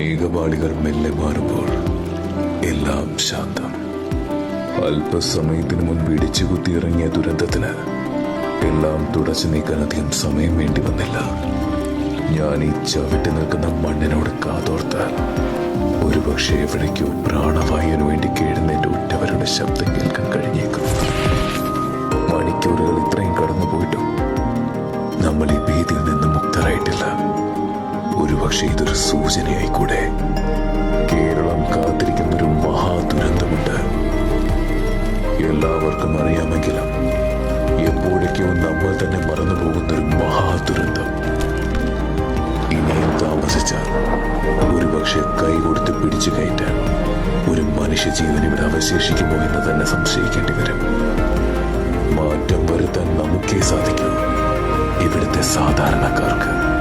മേഘപാളികൾ മെല്ലെ മാറുമ്പോൾ എല്ലാം ശാന്തം. അല്പസമയത്തിന് മുൻപ് ഇടിച്ചു കുത്തിയിറങ്ങിയ ദുരന്തത്തിന് എല്ലാം തുടച്ചു നീക്കാൻ അധികം സമയം വേണ്ടി വന്നില്ല. ഞാൻ ഈ ചവിട്ടി നിൽക്കുന്ന മണ്ണിനോട് കാതോർത്താൽ ഒരുപക്ഷെ എവിടേക്കോ പ്രാണവായുവിന് വേണ്ടി കേഴുന്നതിന്റെ ഉറ്റവരുടെ ശബ്ദം കേൾക്കാൻ കഴിഞ്ഞേക്കും. മണിക്കൂറുകൾ ഇത്രയും കടന്നുപോയിട്ടും നമ്മൾ ഈ ഭീതിയിൽ നിന്ന് മുക്തരായിട്ടില്ല. ഒരുപക്ഷെ ഇതൊരു സൂചനയായിക്കൂടെ? കേരളം കാത്തിരിക്കുന്ന ഒരു മഹാദുരന്തമുണ്ട്. എല്ലാവർക്കും അറിയാമെങ്കിലും എപ്പോഴേക്കോ നമ്മൾ തന്നെ മറന്നു പോകുന്ന ഒരു മഹാദുരന്തം. ഇനിയും താമസിച്ചാൽ ഒരുപക്ഷെ കൈ കൊടുത്ത് പിടിച്ചു കയറ്റാൻ ഒരു മനുഷ്യ ജീവൻ ഇവിടെ അവശേഷിക്കുമോ എന്ന് തന്നെ സംശയിക്കേണ്ടി വരും. മാറ്റം വരുത്താൻ നമുക്കേ സാധിക്കൂ. ഇവിടുത്തെ സാധാരണക്കാർക്ക്.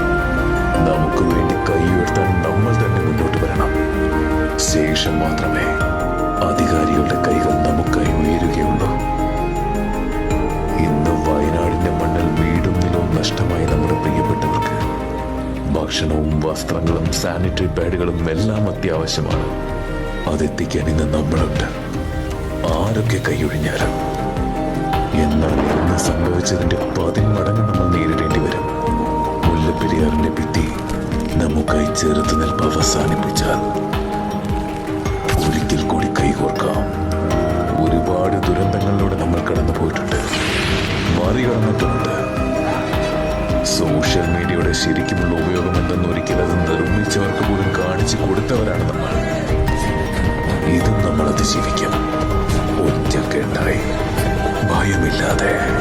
നമുക്ക് വേണ്ടി കൈ ഉയർത്താൻ നമ്മൾ തന്നെ മുന്നോട്ട് വരണം. ശേഷം മാത്രമേ അധികാരികളുടെ കൈകൾ നമുക്കായി ഉയരുകയുള്ളൂ. ഇന്ന് വയനാടിന്റെ മണ്ണിൽ വീടും നിലവും നഷ്ടമായി നമ്മുടെ പ്രിയപ്പെട്ടവർക്ക് ഭക്ഷണവും വസ്ത്രങ്ങളും സാനിറ്ററി പാഡുകളും എല്ലാം അത്യാവശ്യമാണ്. അതെത്തിക്കാൻ ഇന്ന് നമ്മളുണ്ട്. ആരൊക്കെ കൈയൊഴിഞ്ഞാലും? എന്നാൽ ഇന്ന് സംഭവിച്ചതിന്റെ പതിന്മടങ്ങ് നമ്മൾ നേരിടേണ്ടി വരും. മുല്ലപ്പെരിയാറിന്റെ ഭിത്തി നമുക്കായി ചെറുത്ത് നിൽപ്പ് അവസാനിപ്പിച്ചാൽ ഒരിക്കൽ കൂടി കൈകോർക്കാം. ഒരുപാട് ദുരന്തങ്ങളിലൂടെ നമ്മൾ കടന്നു പോയിട്ടുണ്ട്. മറികടന്നിട്ടുണ്ട് സോഷ്യൽ മീഡിയയുടെ ശരിക്കുമുള്ള ഉപയോഗം എന്തെന്ന് ഒരിക്കൽ അത് നിർമ്മിച്ചവർക്ക് പോലും കാണിച്ചു കൊടുത്തവരാണ് നമ്മൾ. ഇതും നമ്മൾ അതിജീവിക്കും ഒറ്റക്കെട്ടായി. ഭയമില്ലാതെ.